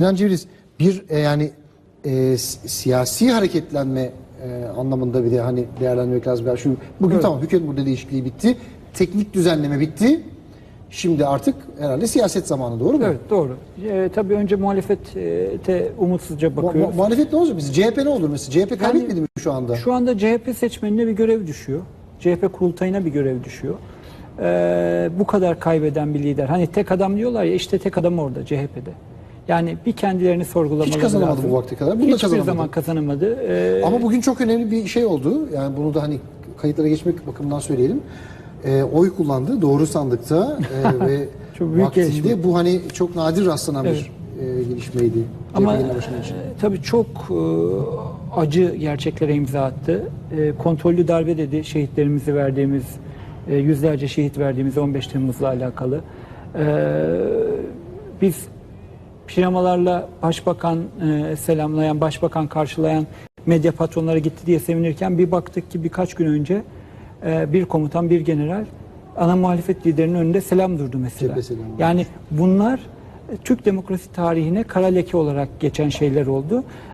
Sinan Cevriz bir e, yani e, si- siyasi hareketlenme e, anlamında bir de hani değerlendirmek lazım. Yani şu bugün tamam hükümet burada değişikliği bitti. Teknik düzenleme bitti. Şimdi artık herhalde siyaset zamanı doğru mu? Evet doğru. Ee, tabii önce muhalefete umutsuzca Mu- bakıyoruz. mu- muhalefet ne olacak? Biz CHP ne olur mesela? CHP kaybetmedi mi şu anda? Şu anda CHP seçmenine bir görev düşüyor. CHP kurultayına bir görev düşüyor. Ee, bu kadar kaybeden bir lider. Hani tek adam diyorlar ya işte tek adam orada CHP'de. Yani bir kendilerini sorgulamaları Hiç kazanamadı lazım. bu vakte kadar. Bunu da Hiçbir kazanamadı. zaman kazanamadı. Ee, Ama bugün çok önemli bir şey oldu. Yani bunu da hani kayıtlara geçmek bakımından söyleyelim. E, oy kullandı doğru sandıkta e, ve Çok büyük vaktinde gelişme. bu hani çok nadir rastlanan Evet. bir e, gelişmeydi. Ama e, tabii çok e, acı gerçeklere imza attı. E, kontrollü darbe dedi şehitlerimizi verdiğimiz, e, yüzlerce şehit verdiğimiz 15 Temmuz'la alakalı. E, biz pijamalarla başbakan e, selamlayan, başbakan karşılayan medya patronları gitti diye sevinirken bir baktık ki birkaç gün önce e, bir komutan, bir general ana muhalefet liderinin önünde selam durdu mesela. Yani bunlar Türk demokrasi tarihine kara leke olarak geçen şeyler oldu.